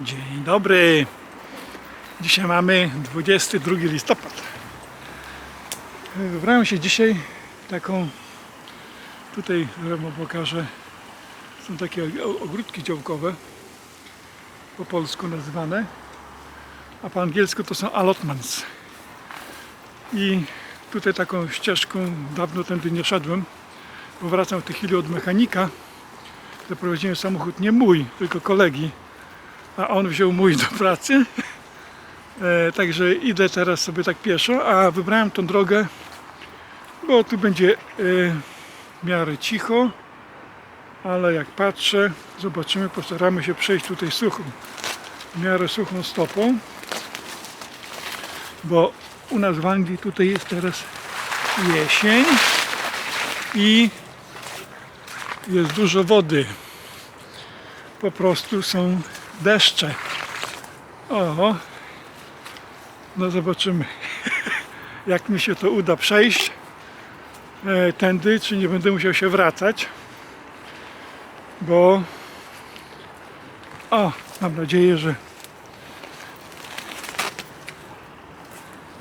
Dzień dobry. Dzisiaj mamy 22 listopad. Wybrałem się dzisiaj taką, tutaj wam pokażę, są takie ogródki działkowe, po polsku nazywane, a po angielsku to są allotments. I tutaj taką ścieżką, dawno tędy nie szedłem, bo wracam w tej chwili od mechanika, zaprowadziłem samochód nie mój, tylko kolegi, a on wziął mój do pracy. E, także idę teraz sobie tak pieszo, a wybrałem tą drogę, bo tu będzie e, w miarę cicho, ale jak patrzę, zobaczymy, postaramy się przejść tutaj suchą, w miarę suchą stopą, bo u nas w Anglii tutaj jest teraz jesień i jest dużo wody. Po prostu są deszcze. O, no zobaczymy, jak mi się to uda przejść e, tędy, czy nie będę musiał się wracać, bo o, mam nadzieję, że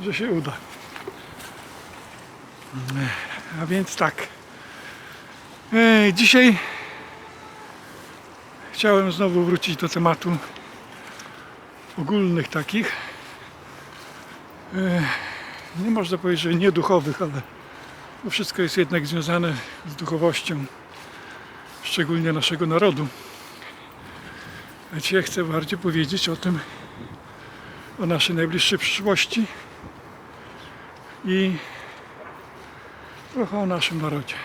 że się uda. A więc tak. E, dzisiaj chciałem znowu wrócić do tematu ogólnych takich. E, nie można powiedzieć, że nie duchowych, ale to wszystko jest jednak związane z duchowością, szczególnie naszego narodu. A chcę bardziej powiedzieć o tym, o naszej najbliższej przyszłości i trochę o naszym narodzie.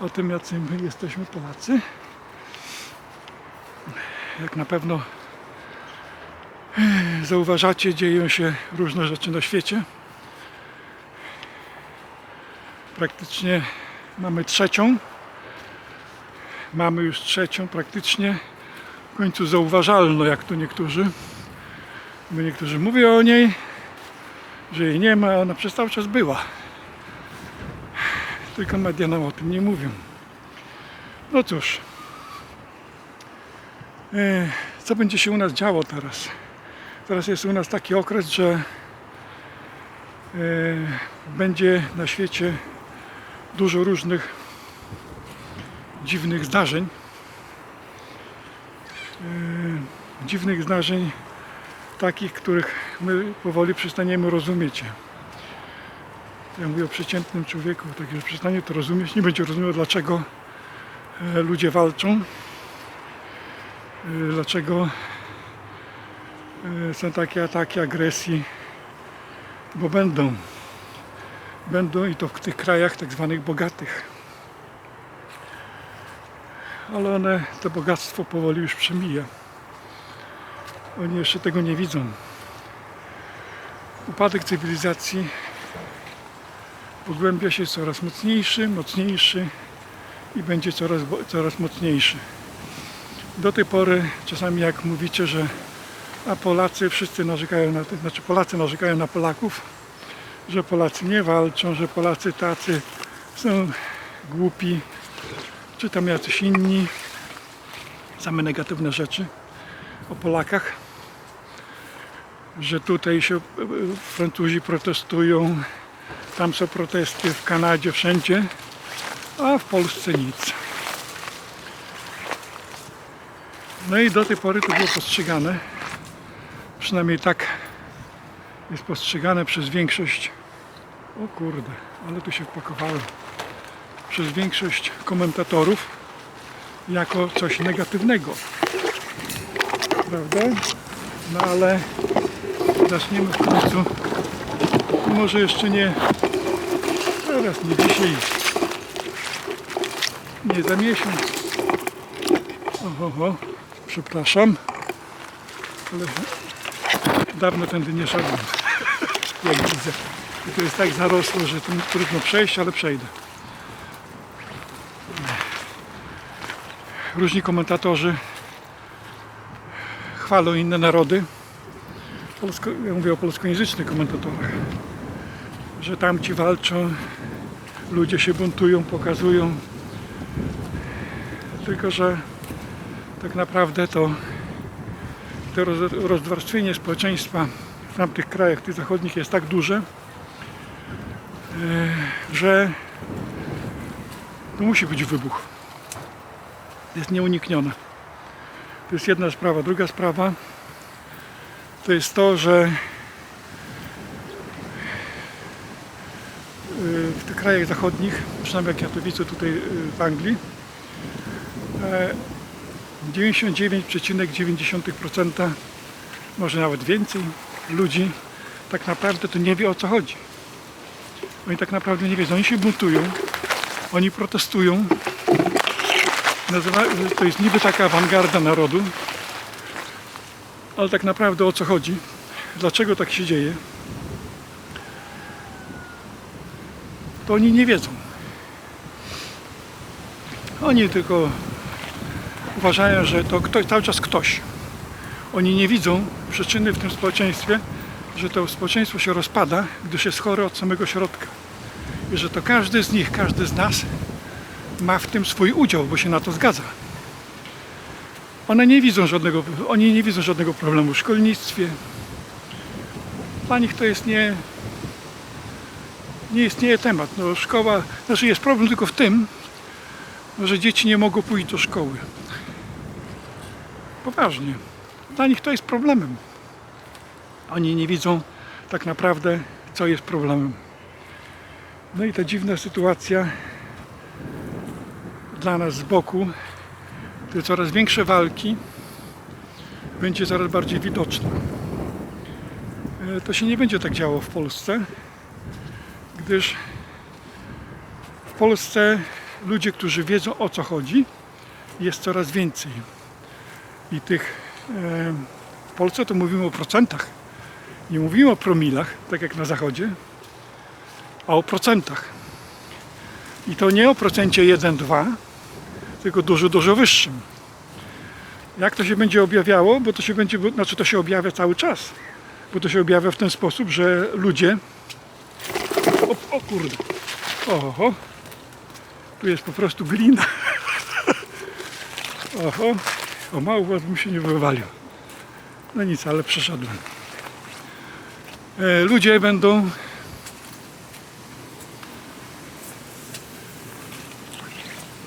O tym, jacy my jesteśmy Polacy. Jak na pewno e, zauważacie, dzieją się różne rzeczy na świecie. Praktycznie mamy trzecią. Mamy już trzecią praktycznie w końcu zauważalną, jak to niektórzy. Bo niektórzy mówią o niej, że jej nie ma, ona przez cały czas była. Tylko media nam o tym nie mówią. No cóż. Co będzie się u nas działo teraz? Teraz jest u nas taki okres, że e, będzie na świecie dużo różnych dziwnych zdarzeń. E, Dziwnych zdarzeń, takich, których my powoli przestaniemy rozumieć. Ja mówię o przeciętnym człowieku, tak że przestanie to rozumieć, nie będzie rozumiał dlaczego e, ludzie walczą, dlaczego e, są takie ataki agresji, bo będą. Będą i to w tych krajach tak zwanych bogatych. Ale one, to bogactwo powoli już przemija. Oni jeszcze tego nie widzą. Upadek cywilizacji pogłębia się coraz mocniejszy, mocniejszy i będzie coraz, coraz mocniejszy. Do tej pory czasami jak mówicie, że a Polacy wszyscy narzekają na znaczy Polacy narzekają na Polaków, że Polacy nie walczą, że Polacy tacy są głupi, czy tam jacyś inni, same negatywne rzeczy o Polakach, że tutaj się Francuzi protestują, tam są protesty w Kanadzie, wszędzie, a w Polsce nic. No i do tej pory to było postrzegane, przynajmniej tak jest postrzegane przez większość, o kurde, ale tu się wpakowałem, przez większość komentatorów jako coś negatywnego. Prawda? No ale zaczniemy w końcu może jeszcze nie teraz, nie dzisiaj, nie za miesiąc. Oho, oho, przepraszam, ale dawno tędy nie szedłem, jak widzę. I to jest tak zarosło, że tu trudno przejść, ale przejdę. Różni komentatorzy chwalą inne narody. Polsko, ja mówię o polskojęzycznych komentatorach że tamci walczą, ludzie się buntują, pokazują. Tylko, że tak naprawdę to to roz- rozwarstwienie społeczeństwa w tamtych krajach, tych zachodnich jest tak duże, e, że to musi być wybuch. Jest nieuniknione. To jest jedna sprawa. Druga sprawa to jest to, że y, w tych krajach zachodnich, przynajmniej jak ja to widzę tutaj y, w Anglii, e, 99,9%, może nawet więcej ludzi tak naprawdę to nie wie o co chodzi. Oni tak naprawdę nie wiedzą. Oni się buntują, oni protestują. Nazywa, to jest niby taka awangarda narodu, ale tak naprawdę o co chodzi? Dlaczego tak się dzieje? To oni nie wiedzą. Oni tylko uważają, że to ktoś, cały czas ktoś. Oni nie widzą przyczyny w tym społeczeństwie, że to społeczeństwo się rozpada, gdyż jest chore od samego środka. I że to każdy z nich, każdy z nas ma w tym swój udział, bo się na to zgadza. One nie widzą żadnego, oni nie widzą żadnego problemu w szkolnictwie. Dla nich to jest nie, nie istnieje temat. No, szkoła, znaczy jest problem tylko w tym, że dzieci nie mogą pójść do szkoły. Poważnie. Dla nich to jest problemem. Oni nie widzą tak naprawdę, co jest problemem. No i ta dziwna sytuacja dla nas z boku, te coraz większe walki będzie coraz bardziej widoczna. E, To się nie będzie tak działo w Polsce, gdyż w Polsce ludzie, którzy wiedzą o co chodzi, jest coraz więcej. I tych e, w Polsce to mówimy o procentach. Nie mówimy o promilach, tak jak na zachodzie, a o procentach. I to nie o procencie 1-2, tylko dużo, dużo wyższym. Jak to się będzie objawiało? Bo to się będzie, znaczy to się objawia cały czas. Bo to się objawia w ten sposób, że ludzie. O, o kurde. Oho. Tu jest po prostu glina. Oho. O mało bym się nie wywalił. No nic, ale przeszedłem. E, ludzie będą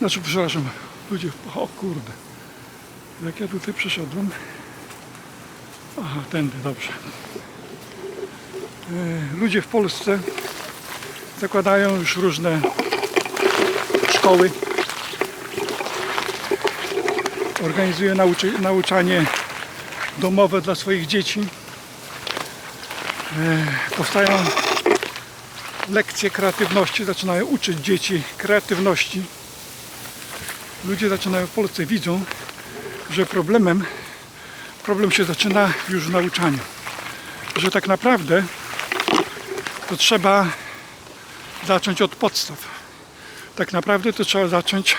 Znaczy, przepraszam, ludzie, o kurde, jak ja tutaj przeszedłem, aha, tędy, dobrze. E, Ludzie w Polsce zakładają już różne szkoły, organizują nauczy, nauczanie domowe dla swoich dzieci. E, Powstają lekcje kreatywności, zaczynają uczyć dzieci kreatywności ludzie zaczynają w Polsce widzą, że problemem problem się zaczyna już w nauczaniu. Że tak naprawdę to trzeba zacząć od podstaw. Tak naprawdę to trzeba zacząć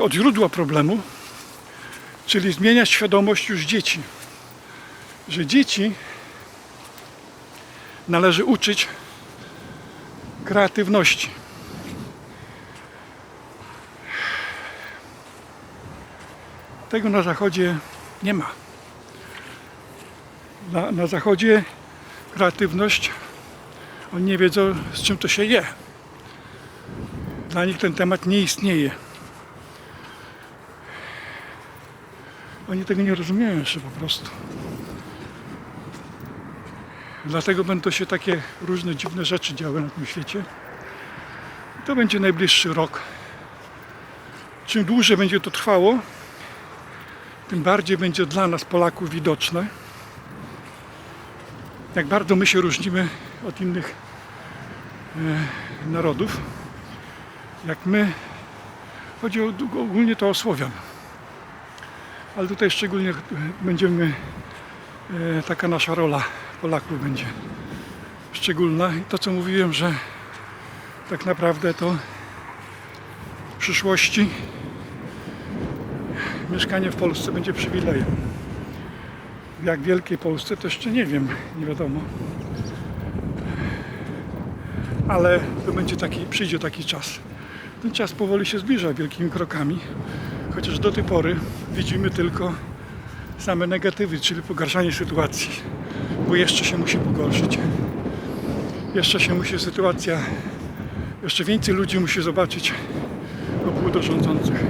od źródła problemu, czyli zmieniać świadomość już dzieci. Że dzieci należy uczyć kreatywności. Tego na zachodzie nie ma. Na, na zachodzie kreatywność, oni nie wiedzą z czym to się je. Dla nich ten temat nie istnieje. Oni tego nie rozumieją jeszcze po prostu. Dlatego będą się takie różne dziwne rzeczy działy na tym świecie. To będzie najbliższy rok. Czym dłużej będzie to trwało, tym bardziej będzie dla nas, Polaków, widoczne, jak bardzo my się różnimy od innych e, narodów. Jak my, chodzi o, ogólnie to o Słowian. Ale tutaj szczególnie będziemy, e, taka nasza rola Polaków będzie szczególna. I to, co mówiłem, że tak naprawdę to w przyszłości mieszkanie w Polsce będzie przywilejem. W jak wielkiej Polsce to jeszcze nie wiem, nie wiadomo. Ale to będzie taki, przyjdzie taki czas. Ten czas powoli się zbliża wielkimi krokami, chociaż do tej pory widzimy tylko same negatywy, czyli pogarszanie sytuacji, bo jeszcze się musi pogorszyć. Jeszcze się musi sytuacja, jeszcze więcej ludzi musi zobaczyć obłudę rządzących.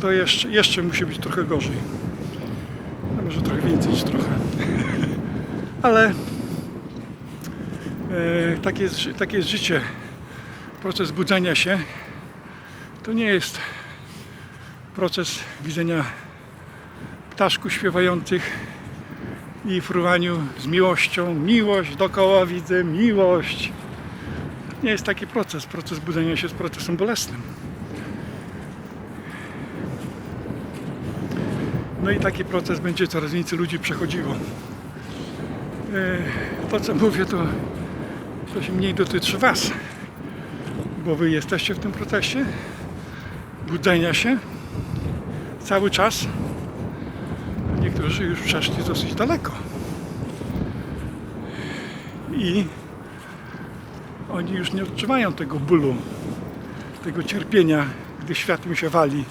To jeszcze, jeszcze musi być trochę gorzej. Może trochę więcej niż trochę. Ale e, takie, jest, takie jest życie. Proces budzenia się to nie jest proces widzenia ptaszków śpiewających i fruwaniu z miłością. Miłość dookoła widzę, miłość. Nie jest taki proces. Proces budzenia się jest procesem bolesnym. No i taki proces będzie coraz więcej ludzi przechodziło. E, To co mówię to, to się mniej dotyczy Was, bo Wy jesteście w tym procesie budzenia się cały czas. Niektórzy już przeszli dosyć daleko. I oni już nie odczuwają tego bólu, tego cierpienia, gdy świat im się wali.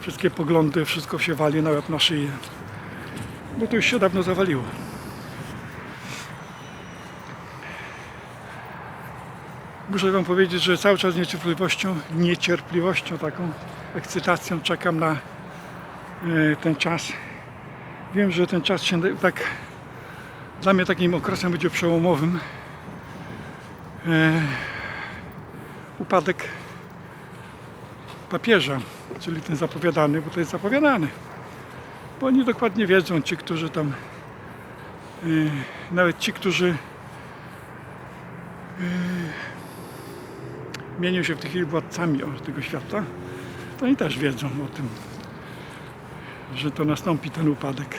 Wszystkie poglądy, wszystko się wali na łeb na szyję. Bo to już się dawno zawaliło. Muszę Wam powiedzieć, że cały czas z niecierpliwością, niecierpliwością, taką ekscytacją czekam na e, ten czas. Wiem, że ten czas się tak dla mnie takim okresem będzie przełomowym. E, upadek papieża, czyli ten zapowiadany, bo to jest zapowiadany. Bo oni dokładnie wiedzą, ci, którzy tam, e, nawet ci, którzy mienią się w tej chwili władcami tego świata, to oni też wiedzą o tym, że to nastąpi ten upadek.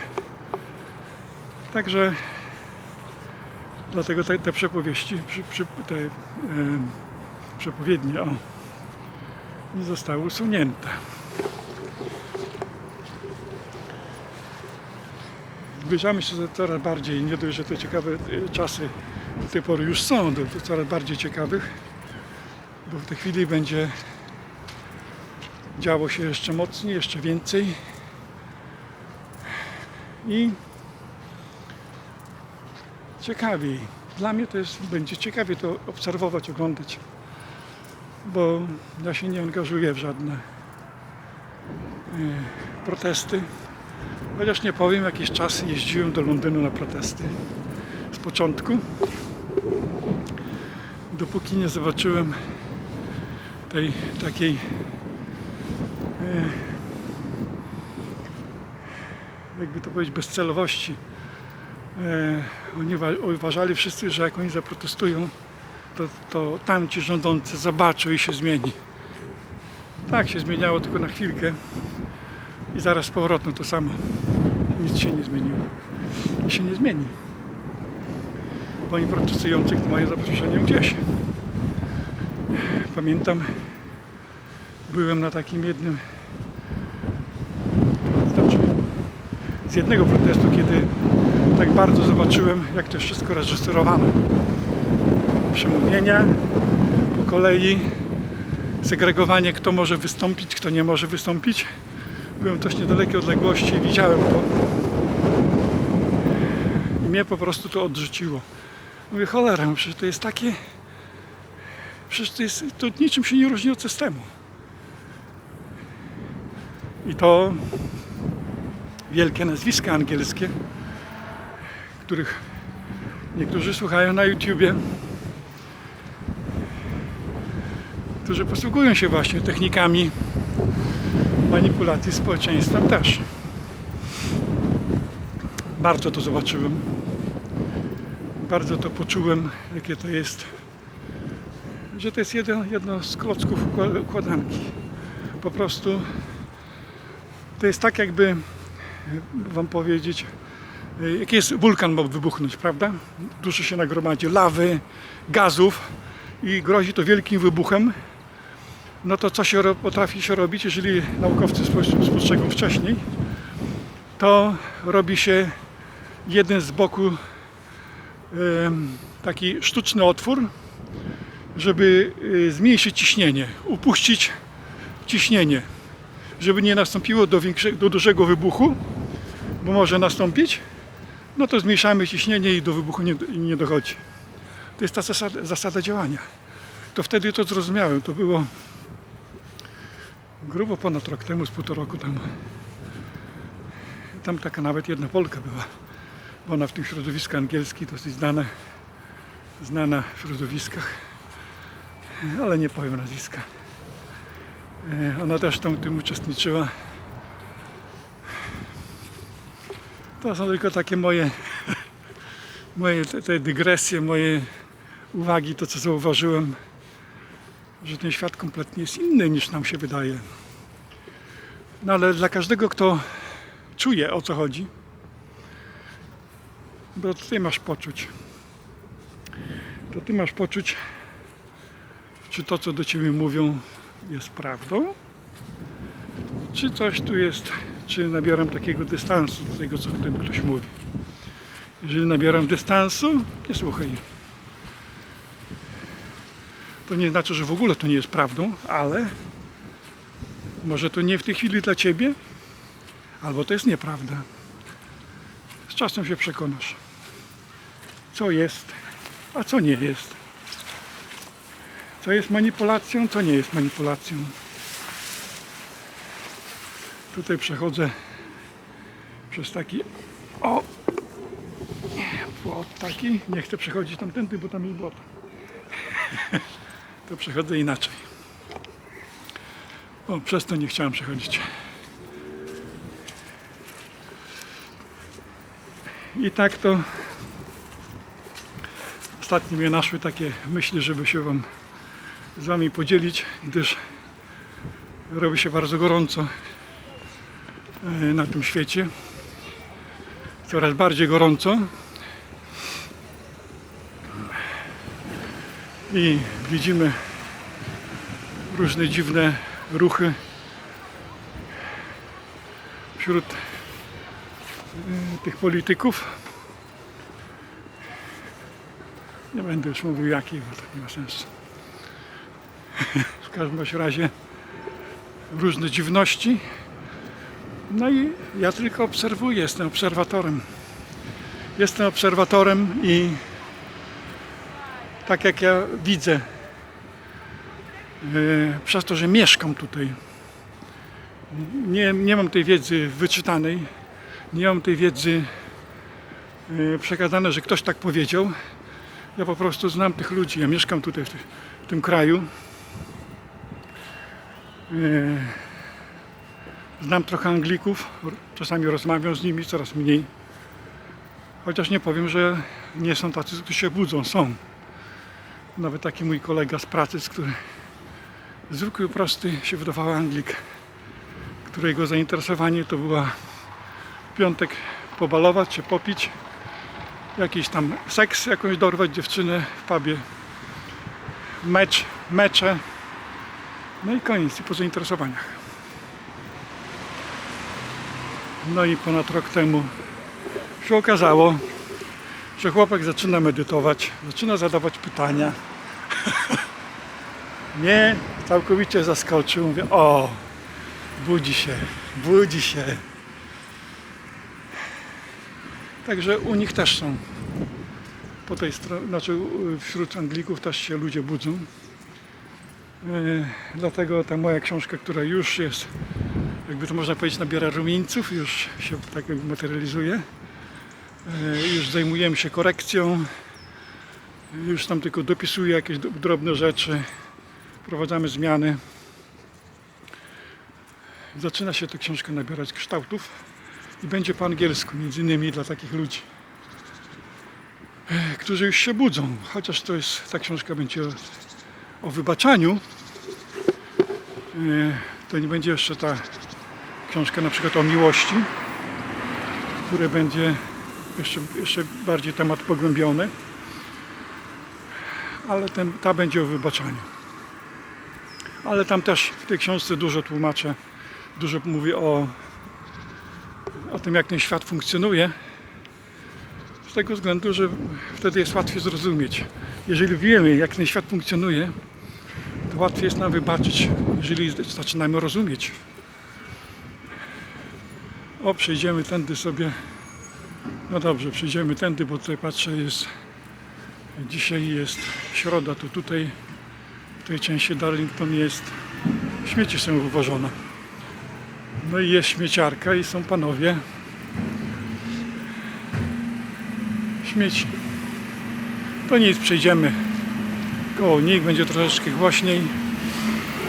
Także dlatego te, te przepowieści, przy, przy, te e, przepowiednie o, nie zostały usunięte. Zbliżamy się do coraz bardziej, nie dość, że te ciekawe e, czasy do tej pory już są, do, do coraz bardziej ciekawych bo w tej chwili będzie działo się jeszcze mocniej, jeszcze więcej. I ciekawiej. Dla mnie to jest, będzie ciekawie to obserwować, oglądać, bo ja się nie angażuję w żadne e, protesty. Chociaż nie powiem, jakiś czas jeździłem do Londynu na protesty. Z początku, dopóki nie zobaczyłem tej takiej e, jakby to powiedzieć bezcelowości. E, oni wa- uważali wszyscy, że jak oni zaprotestują, to, to tamci rządzący zobaczą i się zmieni. Tak się zmieniało tylko na chwilkę i zaraz z powrotem to samo. Nic się nie zmieniło. I się nie zmieni. Bo oni protestujących mają zaproszenie gdzieś. Pamiętam, byłem na takim jednym, znaczy z jednego protestu, kiedy tak bardzo zobaczyłem, jak to wszystko reżyserowane. Przemówienia po kolei, segregowanie, kto może wystąpić, kto nie może wystąpić. Byłem też niedalekiej odległości i widziałem to. I mnie po prostu to odrzuciło. Mówię, cholera, no przecież to jest takie Przecież to, jest, to niczym się nie różni od systemu. I to wielkie nazwiska angielskie, których niektórzy słuchają na YouTubie, którzy posługują się właśnie technikami manipulacji społeczeństwem też. Bardzo to zobaczyłem. Bardzo to poczułem, jakie to jest że to jest jeden, jedno z klocków ukła- układanki. Po prostu to jest tak jakby wam powiedzieć, y, jaki jest wulkan ma wybuchnąć, prawda? Dużo się nagromadzi lawy, gazów i grozi to wielkim wybuchem. No to co się potrafi się robić, jeżeli naukowcy spo- spostrzegą wcześniej, to robi się jeden z boku taki sztuczny otwór, żeby y, zmniejszyć ciśnienie, upuścić ciśnienie. żeby nie nastąpiło do, do dużego wybuchu, bo może nastąpić, no to zmniejszamy ciśnienie i do wybuchu nie, nie dochodzi. To jest ta zasada, zasada działania. To wtedy to zrozumiałem. To było grubo ponad rok temu, z półtora roku temu. Tam taka nawet jedna Polka była. Bo ona w tym środowisku angielskim dosyć znana, znana w środowiskach, ale nie powiem nazwiska. E, Ona też tam tym uczestniczyła. To są tylko takie moje, moje te, te dygresje, moje uwagi, to co zauważyłem, że ten świat kompletnie jest inny niż nam się wydaje. No ale dla każdego, kto czuje o co chodzi, bo ty masz poczuć, to ty masz poczuć, czy to, co do ciebie mówią, jest prawdą, czy coś tu jest, czy nabieram takiego dystansu do tego, co ten ktoś mówi. Jeżeli nabieram dystansu, nie słuchaj. To nie znaczy, że w ogóle to nie jest prawdą, ale może to nie w tej chwili dla ciebie, albo to jest nieprawda. Z czasem się przekonasz, co jest, a co nie jest. Co jest manipulacją, co nie jest manipulacją. Tutaj przechodzę przez taki o płot taki. Nie chcę przechodzić tamtędy, bo tam jest błoto. To przechodzę inaczej. O, przez to nie chciałem przechodzić. I tak to ostatnio mnie naszły takie myśli, żeby się Wam z Wami podzielić, gdyż robi się bardzo gorąco e, na tym świecie. Coraz bardziej gorąco. I widzimy różne dziwne ruchy wśród e, tych polityków. Nie będę już mówił jakich, bo to nie ma sensu. W każdym razie różne dziwności. No i ja tylko obserwuję, jestem obserwatorem. Jestem obserwatorem i tak jak ja widzę, yy, przez to, że mieszkam tutaj, nie, nie mam tej wiedzy wyczytanej, nie mam tej wiedzy yy, przekazanej, że ktoś tak powiedział. Ja po prostu znam tych ludzi, ja mieszkam tutaj w, w tym kraju. Yy, Znam trochę Anglików, czasami rozmawiam z nimi, coraz mniej. Chociaż nie powiem, że nie są tacy, którzy się budzą, są. Nawet taki mój kolega z pracy, z który zwykły, prosty się wydawał Anglik, którego zainteresowanie to była piątek pobalować czy popić, jakiś tam seks, jakąś dorwać dziewczynę w pubie, mecz, mecze, no i koniec, i po zainteresowaniach. No i ponad rok temu się okazało, że chłopak zaczyna medytować, zaczyna zadawać pytania. Mnie całkowicie zaskoczył. Mówię, o, budzi się, budzi się. Także u nich też są. Po tej stronie, znaczy wśród Anglików też się ludzie budzą. E, dlatego ta moja książka, która już jest, jakby to można powiedzieć, nabiera rumieńców, już się tak materializuje. E, Już zajmujemy się korekcją. Już tam tylko dopisuję jakieś drobne rzeczy. Wprowadzamy zmiany. Zaczyna się ta książka nabierać kształtów i będzie po angielsku, między innymi dla takich ludzi, e, którzy już się budzą. Chociaż to jest, ta książka będzie o, wybaczaniu. E, To nie będzie jeszcze ta książka na przykład o miłości, które będzie jeszcze, jeszcze bardziej temat pogłębiony, ale ten, ta będzie o wybaczaniu. Ale tam też w tej książce dużo tłumaczę, dużo mówię o, o tym, jak ten świat funkcjonuje. Z tego względu, że wtedy jest łatwiej zrozumieć. Jeżeli wiemy, jak ten świat funkcjonuje, łatwiej jest nam wybaczyć, jeżeli zaczynamy rozumieć. O, przejdziemy tędy sobie. No dobrze, przejdziemy tędy, bo tutaj patrzę, jest. Dzisiaj jest środa, to tutaj w tej części Darlington jest. Śmieci są wywożone. No i jest śmieciarka i są panowie. Śmieci. To nic, przejdziemy koło nich, będzie troszeczkę głośniej.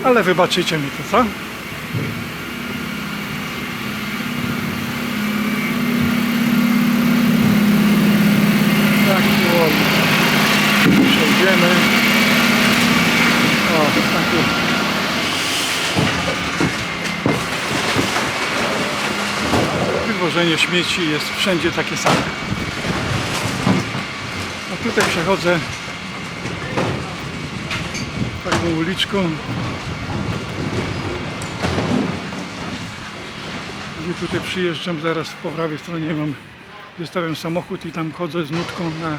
Ale wybaczycie mi to, co? Taki ładny. Przejdziemy. O, taki. Wywożenie śmieci jest wszędzie takie same. A tutaj przechodzę taką uliczką. Gdzie tutaj przyjeżdżam, zaraz po prawej stronie mam, wystawiam samochód i tam chodzę z nutką na...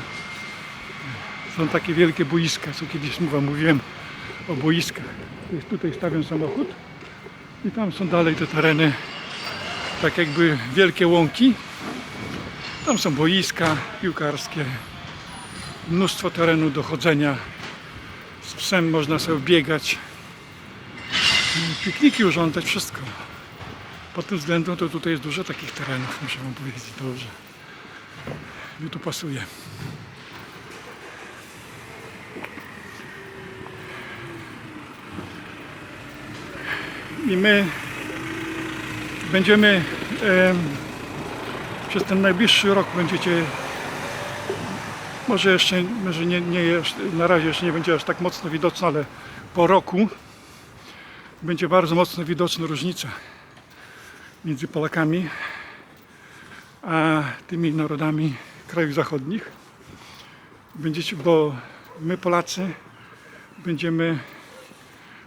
Są takie wielkie boiska, co kiedyś mówiłem, mówiłem o boiskach. Tutaj stawiam samochód i tam są dalej te tereny, tak jakby wielkie łąki. Tam są boiska piłkarskie, mnóstwo terenu do chodzenia. Z psem można sobie biegać, pikniki urządzać, wszystko. Pod tym względem to tutaj jest dużo takich terenów, muszę wam powiedzieć dobrze. Mi tu pasuje. I my będziemy em, przez ten najbliższy rok będziecie może jeszcze, może nie, nie jest, na razie jeszcze nie będzie aż tak mocno widoczna, ale po roku będzie bardzo mocno widoczna różnica między Polakami a tymi narodami krajów zachodnich. Będziecie, bo my Polacy będziemy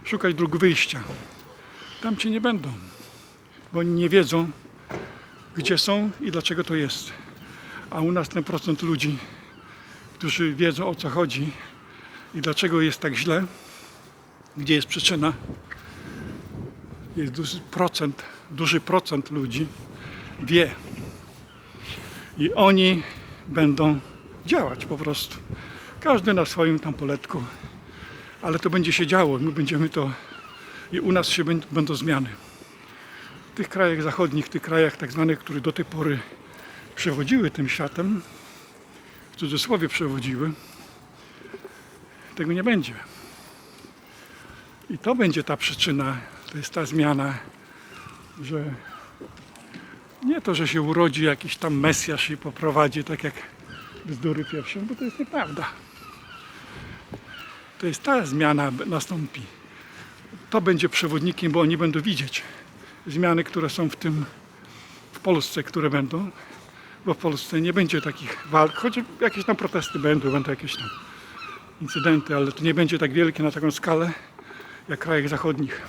szukać dróg wyjścia. Tam ci nie będą, bo oni nie wiedzą, gdzie są i dlaczego to jest. A u nas ten procent ludzi, którzy wiedzą o co chodzi i dlaczego jest tak źle, gdzie jest przyczyna, jest duży procent, duży procent ludzi wie. I oni będą działać po prostu. Każdy na swoim tam poletku. Ale to będzie się działo. My będziemy to i u nas się będą, zmiany. W tych krajach zachodnich, w tych krajach tak zwanych, które do tej pory przewodziły tym światem, w cudzysłowie przewodziły, tego nie będzie. I to będzie ta przyczyna, to jest ta zmiana, że nie to, że się urodzi jakiś tam Mesjasz i poprowadzi tak jak bzdury pierwsze, bo to jest nieprawda. To jest ta zmiana nastąpi. To będzie przewodnikiem, bo oni będą widzieć zmiany, które są w tym, w Polsce, które będą, bo w Polsce nie będzie takich walk, choć jakieś tam protesty będą, będą jakieś tam incydenty, ale to nie będzie tak wielkie na taką skalę jak w krajach zachodnich.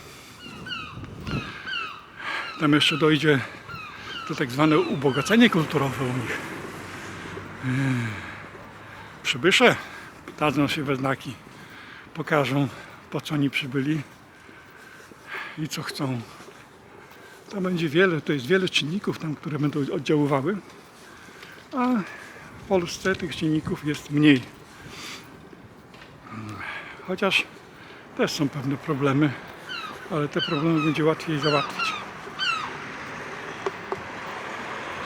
Tam jeszcze dojdzie to tak zwane ubogacenie kulturowe u nich. Yy, Przybysze dadzą się we znaki, pokażą po co oni przybyli i co chcą. Tam będzie wiele, to jest wiele czynników tam, które będą oddziaływały, a w Polsce tych czynników jest mniej. Chociaż też są pewne problemy, ale te problemy będzie łatwiej załatwić.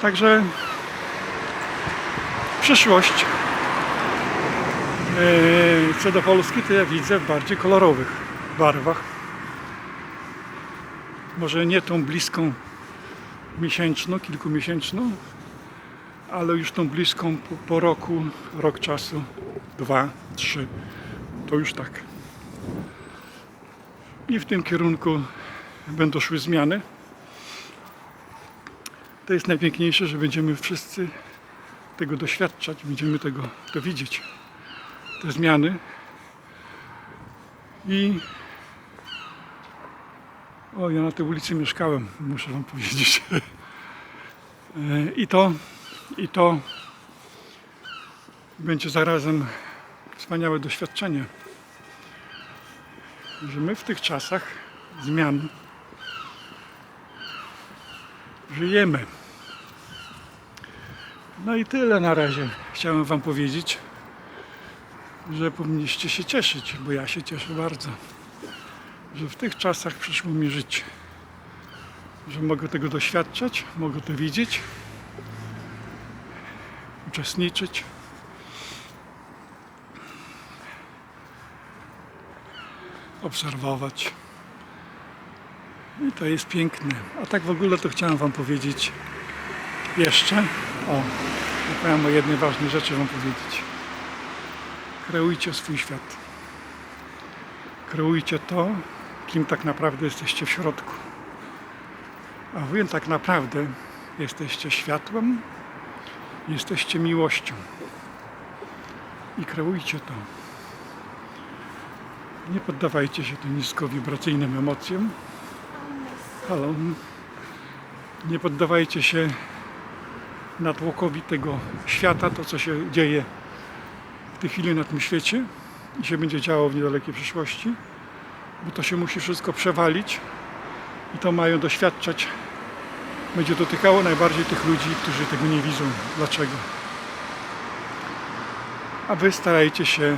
Także przyszłość e, co do Polski to ja widzę w bardziej kolorowych barwach. Może nie tą bliską miesięczną, kilkumiesięczną, ale już tą bliską po, po roku, rok czasu, dwa, trzy, to już tak. I w tym kierunku będą szły zmiany. To jest najpiękniejsze, że będziemy wszyscy tego doświadczać, będziemy tego to widzieć. Te zmiany. I o, ja na tej ulicy mieszkałem, muszę wam powiedzieć. E, I to, i to będzie zarazem wspaniałe doświadczenie, że my w tych czasach zmian żyjemy. No i tyle na razie. Chciałem Wam powiedzieć, że powinniście się cieszyć, bo ja się cieszę bardzo, że w tych czasach przyszło mi żyć, że mogę tego doświadczać, mogę to widzieć, uczestniczyć. Obserwować. I to jest piękne. A tak w ogóle to chciałem Wam powiedzieć jeszcze. O, zapomniałem o jednej ważnej rzeczy Wam powiedzieć. Kreujcie swój świat. Kreujcie to, kim tak naprawdę jesteście w środku. A Wy tak naprawdę jesteście światłem, jesteście miłością. I kreujcie to. Nie poddawajcie się tym niskowibracyjnym emocjom. Halo. Nie poddawajcie się natłokowi tego świata, to co się dzieje w tej chwili na tym świecie i się będzie działo w niedalekiej przyszłości, bo to się musi wszystko przewalić i to mają doświadczać. Będzie dotykało najbardziej tych ludzi, którzy tego nie widzą. Dlaczego? A wy starajcie się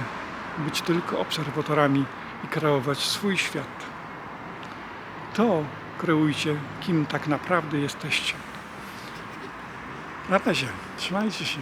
być tylko obserwatorami i kreować swój świat. To kreujcie, kim tak naprawdę jesteście. Na razie, trzymajcie się.